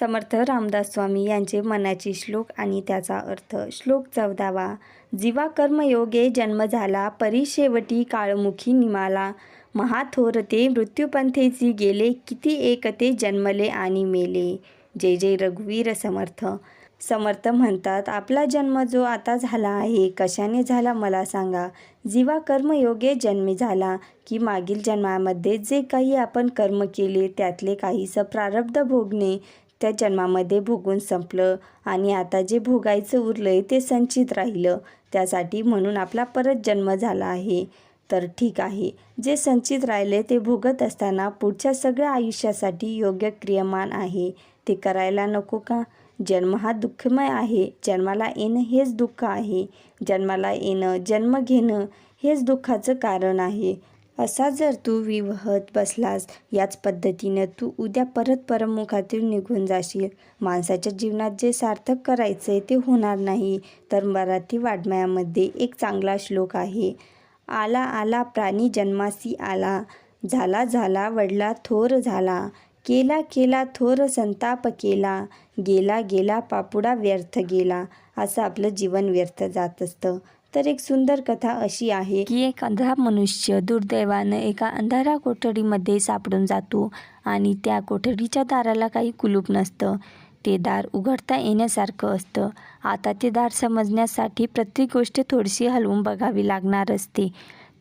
समर्थ रामदास स्वामी यांचे मनाची श्लोक आणि त्याचा अर्थ श्लोक चौदावा. जीवा कर्मयोगे जन्म झाला परी शेवटी काळमुखी निमाला. महाथोरते मृत्यूपंथेची गेले किती एकते जन्मले आणि मेले. जय जय रघुवीर समर्थ. समर्थ म्हणतात आपला जन्म जो आता झाला आहे कशाने झाला मला सांगा. जीवा कर्मयोगे जन्मी झाला की मागील जन्मामध्ये जे काही आपण कर्म केले त्यातले काहीसं प्रारब्ध भोगणे त्या जन्मामध्ये भोगून संपलं आणि आता जे भोगायचं उरलंय ते संचित राहिलं. त्यासाठी म्हणून आपला परत जन्म झाला आहे. तर ठीक आहे. जे संचित राहिले ते भोगत असताना पुढच्या सगळ्या आयुष्यासाठी योग्य क्रियमान आहे. ते करायला नको का? जन्म हा दुःखमय आहे. जन्माला येणं हेच दुःख आहे. जन्माला येणं जन्म घेणं हेच दुःखाचं कारण आहे. असा जर तू विवहत बसलास याच पद्धतीनं तू उद्या परत परमुखातून निघून जाशील. माणसाच्या जीवनात जे सार्थक करायचं आहे ते होणार नाही. तर मराठी वाड्मयामध्ये एक चांगला श्लोक आहे. आला आला प्राणी जन्मासी आला. झाला झाला वडला थोर झाला. केला केला थोर संताप केला. गेला गेला पापुडा व्यर्थ गेला. असं आपलं जीवन व्यर्थ जात असतं. तर एक सुंदर कथा अशी आहे की एक अंधा मनुष्य दुर्दैवानं एका अंधारा कोठडीमध्ये सापडून जातो आणि त्या कोठडीच्या दाराला काही कुलूप नसतं. ते दार उघडता येण्यासारखं असतं. आता ते दार समजण्यासाठी प्रत्येक गोष्ट थोडीशी हलवून बघावी लागणार असते.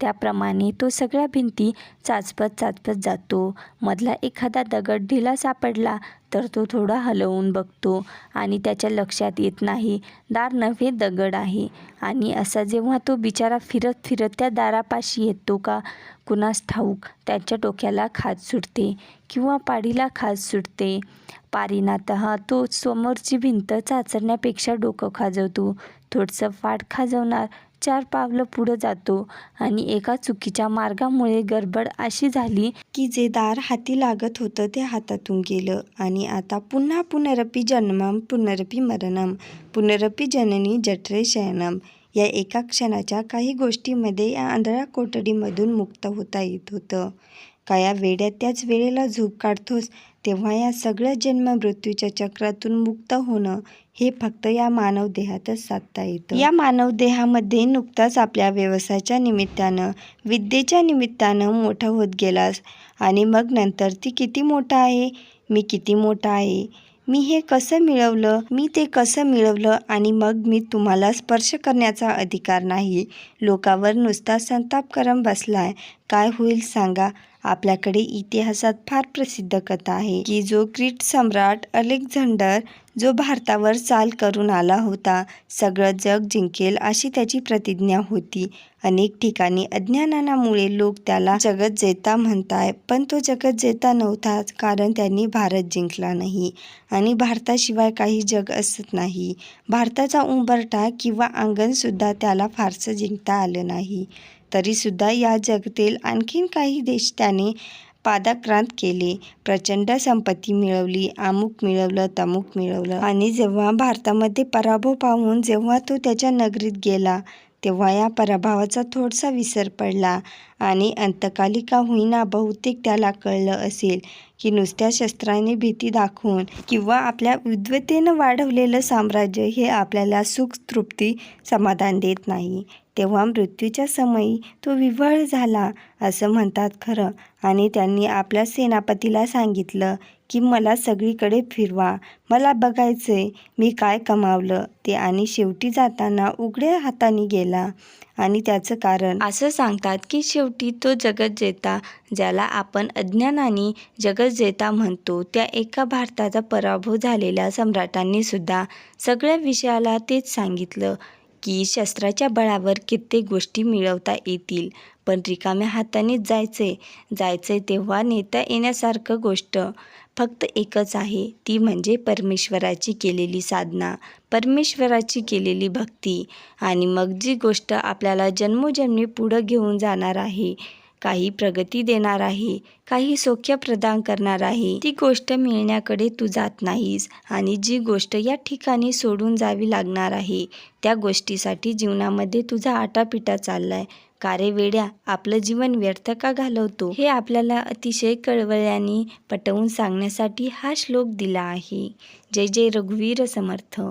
त्याप्रमाणे तो सगळ्या भिंती चाचपत चाचपत जातो. मधला एखादा दगड ढिला सापडला तर तो थोडा हलवून बघतो आणि त्याच्या लक्षात येत नाही दार नव्हे दगड आहे. आणि असा जेव्हा तो बिचारा फिरत फिरत त्या दारापाशी येतो का कुणास ठाऊक त्याच्या डोक्याला खाज सुटते किंवा पाडीला खाज सुटते. पारीनात तो समोरची भिंत चाचरण्यापेक्षा डोकं खाजवतो. थोडंसं फाट खाजवणार चार पावलं पुढं जातो आणि एका चुकीच्या मार्गामुळे गडबड अशी झाली की जे दार हाती लागत होतं ते हातातून गेलं. आणि आता पुन्हा पुनरपी जन्मम पुनरपी मरणम पुनरपी जननी जठरे शयनम. या एका क्षणाच्या काही गोष्टीमध्ये या आंधळ्या कोठडीमधून मुक्त होता येत होतं. का या वेड्यात त्याच वेळेला झोप काढतोस तेव्हा या सगळ्या जन्म मृत्यूच्या चक्रातून मुक्त होणं हे फक्त या मानव देहातच साधता येतं. या मानव देहामध्ये नुकताच आपल्या व्यवसायाच्या निमित्तानं विद्येच्या निमित्तानं मोठं होत गेलास आणि मग नंतर ती किती मोठा आहे? मी किती मोठा आहे? मी हे कसं मिळवलं? मी ते कसं मिळवलं? आणि मग मी तुम्हाला स्पर्श करण्याचा अधिकार नाही. लोकावर नुसता संताप करम बसलाय. काय होईल सांगा? आपल्याकडे इतिहासात फार प्रसिद्ध कथा आहे की जो ग्रीट सम्राट अलेक्झांडर जो भारतावर चाल करून आला होता सगळं जग जिंकेल अशी त्याची प्रतिज्ञा होती. अनेक ठिकाणी अज्ञानामुळे लोक त्याला जगत जेता म्हणताय पण तो जगत जेता नव्हता कारण त्यांनी भारत जिंकला नाही आणि भारताशिवाय काही जग असत नाही. भारताचा उंबरठा किंवा अंगणसुद्धा त्याला फारसं जिंकता आलं नाही. तरीसुद्धा या जगातील आणखीन काही देश त्याने पादाक्रांत केले. प्रचंड संपत्ती मिळवली अमुक मिळवलं तमुक मिळवलं. आणि जेव्हा भारतामध्ये पराभव पाहून जेव्हा तो त्याच्या नगरीत गेला तेव्हा या पराभवाचा थोडासा विसर पडला आणि अंतकाली का होईना बहुतेक त्याला कळलं असेल की नुसत्या शस्त्राने भीती दाखवून किंवा आपल्या विद्वतेनं वाढवलेलं साम्राज्य हे आपल्याला सुख तृप्ती समाधान देत नाही. तेव्हा मृत्यूच्या समयी तो विव्हळ झाला असं म्हणतात खरं. आणि त्यांनी आपल्या सेनापतीला सांगितलं की मला सगळीकडे फिरवा. मला बघायचंय मी काय कमावलं. ते आणि शेवटी जाताना उघड्या हाताने गेला. आणि त्याचं कारण असं सांगतात की शेवटी तो जगत जेता ज्याला आपण अज्ञानाने जगत जेता म्हणतो त्या एका भारताचा पराभव झालेल्या सम्राटांनी सुद्धा सगळ्या विषयाला तेच सांगितलं. की शस्त्राच्या बळावर कित्येक गोष्टी मिळवता येतील. पण रिकाम्या हातानेच जायचे जायचे तेव्हा नेता येण्यासारखं गोष्ट फक्त एकच आहे ती म्हणजे परमेश्वराची केलेली साधना परमेश्वराची केलेली भक्ती. आणि मग जी गोष्ट आपल्याला जन्मोजन्मी पुढं घेऊन जाणार आहे काही प्रगती देणार आहे काही सौख्य प्रदान करणार आहे. ती गोष्ट मिळण्याकडे तू जात नाहीस आणि जी गोष्ट या ठिकाणी सोडून जावी लागणार आहे त्या गोष्टीसाठी जीवनामध्ये तुझा आटापिटा चाललाय. कारे वेड्या आपलं जीवन व्यर्थ का घालवतो? हे आपल्याला अतिशय कळवळ्याने पटवून सांगण्यासाठी हा श्लोक दिला आहे. जय जय रघुवीर समर्थ.